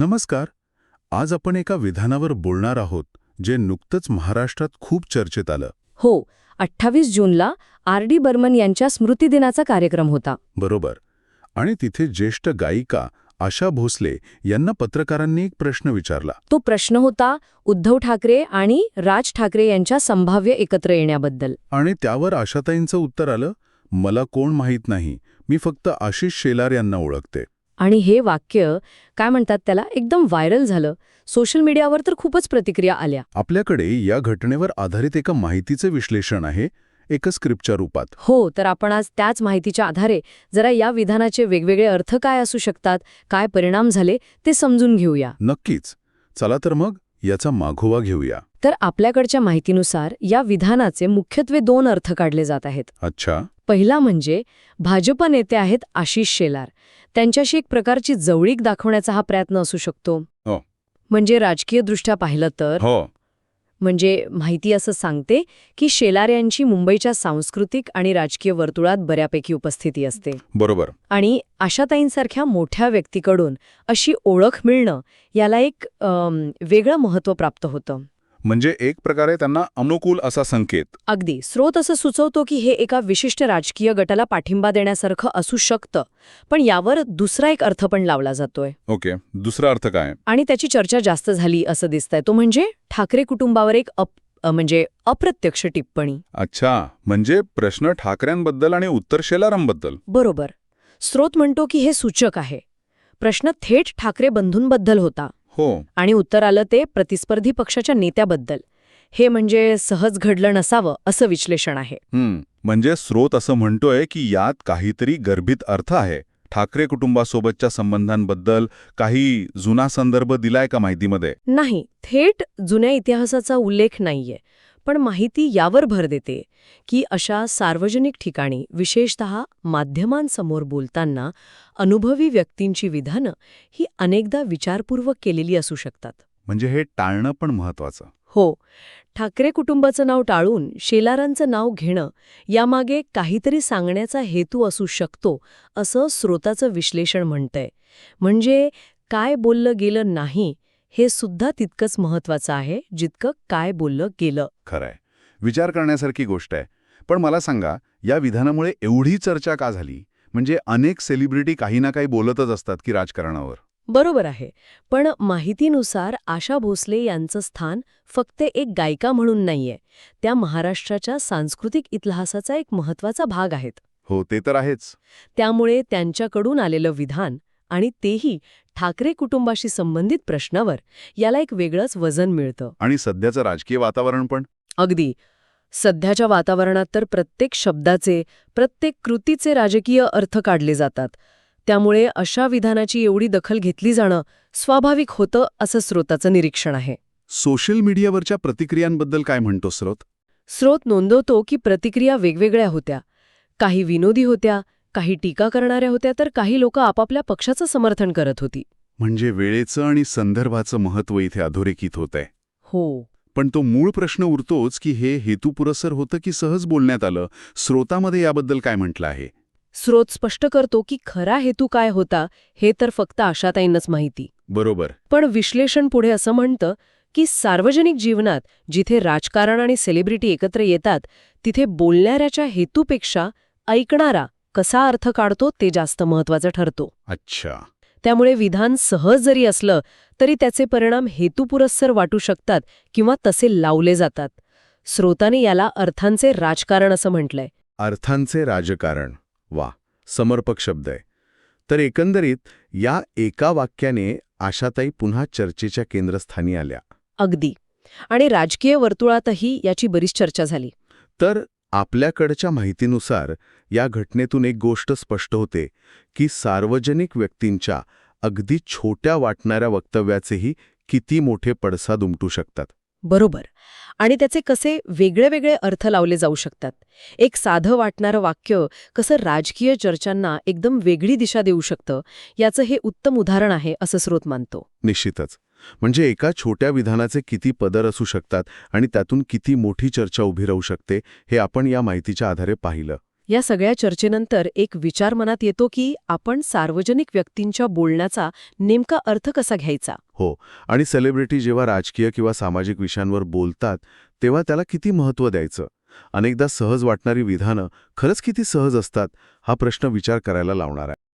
नमस्कार. आज आपण एका विधानावर बोलणार आहोत जे नुकतंच महाराष्ट्रात खूप चर्चेत आलं. हो अठ्ठावीस जूनला आर डी बर्मन यांच्या स्मृतिदिनाचा कार्यक्रम होता. बरोबर. आणि तिथे ज्येष्ठ गायिका आशा भोसले यांना पत्रकारांनी एक प्रश्न विचारला. तो प्रश्न होता उद्धव ठाकरे आणि राज ठाकरे यांच्या संभाव्य एकत्र येण्याबद्दल. आणि त्यावर आशाताईंचं उत्तर आलं मला कोण माहीत नाही मी फक्त आशिष शेलार यांना ओळखते. आणि हे वाक्य काय म्हणतात त्याला एकदम व्हायरल झालं. सोशल मीडियावर तर खूपच प्रतिक्रिया आल्या. आपल्याकडे या घटनेवर आधारित एका माहितीचं विश्लेषण आहे एका स्क्रिप्टच्या रूपात. हो तर आपण आज त्याच माहितीच्या आधारे जरा या विधानाचे वेगवेगळे अर्थ काय असू शकतात काय परिणाम झाले ते समजून घेऊया. नक्कीच. चला तर मग याचा मागोवा घेऊया. तर आपल्याकडच्या माहितीनुसार या विधानाचे मुख्यत्वे दोन अर्थ काढले जात आहेत. अच्छा. पहिला म्हणजे भाजप नेते आहेत आशिष शेलार. त्यांच्याशी एक प्रकारची जवळीक दाखवण्याचा हा प्रयत्न असू शकतो. हो. म्हणजे राजकीयदृष्ट्या पाहिलं तर? हो. म्हणजे माहिती असं सांगते की शेलार यांची मुंबईच्या सांस्कृतिक आणि राजकीय वर्तुळात बऱ्यापैकी उपस्थिती असते. बरोबर. आणि आशाताईंसारख्या मोठ्या व्यक्तीकडून अशी ओळख मिळणं याला एक वेगळं महत्त्व प्राप्त होतं. म्हणजे एक प्रकारे त्यांना अनुकूल असा संकेत. अगदी. स्रोत असं सुचवतो की हे एका विशिष्ट राजकीय गटाला पाठिंबा देण्यासारखं असू शकतं. पण यावर दुसरा एक अर्थ पण लावला जातोय. ओके. दुसरा अर्थ काय आणि त्याची चर्चा जास्त झाली असं दिसतंय. तो म्हणजे ठाकरे कुटुंबावर एक अप म्हणजे अप्रत्यक्ष टिप्पणी. अच्छा. म्हणजे प्रश्न ठाकऱ्यांबद्दल आणि उत्तर शेलारांबद्दल बरोबर. स्रोत म्हणतो की हे सूचक आहे. प्रश्न थेट ठाकरे बंधूंबद्दल होता. हो. आणि उत्तर आलं ते प्रतिस्पर्धी पक्षाच्या नेत्याबद्दल. हे म्हणजे सहज घडलं नसावं असं विश्लेषण आहे. म्हणजे स्रोत असं म्हणतोय की यात काहीतरी गर्भित अर्थ आहे. ठाकरे कुटुंबासोबतच्या संबंधांबद्दल काही जुना संदर्भ दिलाय का माहितीमध्ये? नाही. थेट जुन्या इतिहासाचा उल्लेख नाहीये. पण माहिती यावर भर देते की अशा सार्वजनिक ठिकाणी विशेषत माध्यमांसमोर बोलताना अनुभवी व्यक्तींची विधानं ही अनेकदा विचारपूर्वक केलेली असू शकतात. म्हणजे हे टाळणं पण महत्वाचं हो. ठाकरे कुटुंबाचं नाव टाळून शेलारांचं नाव घेणं यामागे काहीतरी सांगण्याचा हेतू असू शकतो असं स्रोताचं विश्लेषण म्हणतंय. म्हणजे काय बोललं गेलं नाही हे सुद्धा तितकंच महत्वाचं आहे जितकं काय बोललं गेलं. खरंय. विचार करण्यासारखी गोष्ट आहे. पण मला सांगा या विधानामुळे एवढी चर्चा का झाली? म्हणजे अनेक सेलिब्रिटी काही ना काही बोलतच असतात की राजकारणावर. बरोबर आहे. पण माहितीनुसार आशा भोसले यांचं स्थान फक्त एक गायिका म्हणून नाहीये. त्या महाराष्ट्राच्या सांस्कृतिक इतिहासाचा एक महत्त्वाचा भाग आहेत. हो ते तर आहेच. त्यामुळे त्यांच्याकडून आलेलं विधान आणि तेही ठाकरे कुटुंबाशी संबंधित प्रश्नावर याला एक वेगळंच वजन मिळतं. आणि सध्याचं राजकीय वातावरण पण? अगदी. सध्याच्या वातावरणात तर प्रत्येक शब्दाचे प्रत्येक कृतीचे राजकीय अर्थ काढले जातात. त्यामुळे अशा विधानाची एवढी दखल घेतली जाणं स्वाभाविक होतं असं स्रोताचं निरीक्षण आहे. सोशल मीडियावरच्या प्रतिक्रियांबद्दल काय म्हणतो स्रोत? स्रोत नोंदवतो की प्रतिक्रिया वेगवेगळ्या होत्या. काही विनोदी होत्या काही टीका करणाऱ्या होत्या तर काही लोक आपापल्या पक्षाचं समर्थन करत होती. म्हणजे वेळेचं आणि संदर्भाचं महत्त्व इथे अधोरेखित होतंय. हो. पण तो मूळ प्रश्न उरतोच की हे हेतुपुरस्सर होतं की सहज बोलण्यात आलं? स्रोतामध्ये याबद्दल काय म्हटलं आहे? स्रोत स्पष्ट करतो की खरा हेतू काय होता हे तर फक्त आशाताईंनाच माहिती. बरोबर. पण विश्लेषण पुढे असं म्हणतं की सार्वजनिक जीवनात जिथे राजकारण आणि सेलिब्रिटी एकत्र येतात तिथे बोलणाऱ्याच्या हेतूपेक्षा ऐकणारा कसा अर्थ काढतो ते जास्त महत्वाचं ठरतो. अच्छा. त्यामुळे विधान सहज जरी असलं तरी त्याचे परिणाम हेतुपुरस्सर वाटू शकतात किंवा तसे लावले जातात. स्रोताने याला अर्थांचे राजकारण असं म्हटलंय. अर्थांचे राजकारण. वा समर्पक शब्द आहे. तर एकंदरीत या एका वाक्याने आशाताई पुन्हा चर्चेच्या केंद्रस्थानी आल्या. अगदी. आणि राजकीय वर्तुळातही याची बरीच चर्चा झाली. तर आपल्याकडच्या माहितीनुसार या घटनेतून एक गोष्ट स्पष्ट होते की सार्वजनिक व्यक्तींच्या अगदी छोट्या वाटणाऱ्या वक्तव्याचेही किती मोठे पडसाद उमटू शकतात. बरोबर. आणि त्याचे कसे वेगळे वेगळे अर्थ लावले जाऊ शकतात. एक साधं वाटणारं वाक्य कसं राजकीय चर्चांना एकदम वेगळी दिशा देऊ शकतं याचं हे उत्तम उदाहरण आहे असं स्रोत मानतो. निश्चितच. म्हणजे एका छोट्या विधानाचे किती पदर असू शकतात आणि त्यातून किती मोठी चर्चा उभी राहू शकते हे आपण या माहितीच्या आधारे पाहिलं. या सगळ्या चर्चेनंतर एक विचार मनात येतो की आपण सार्वजनिक व्यक्तींच्या बोलण्याचा नेमका अर्थ कसा घ्यायचा? हो आणि सेलिब्रिटी जेव्हा राजकीय किंवा सामाजिक विषयांवर बोलतात तेव्हा त्याला किती महत्त्व द्यायचं? अनेकदा सहज वाटणारी विधानं खरंच किती सहज असतात हा प्रश्न विचार करायला लावणार आहे.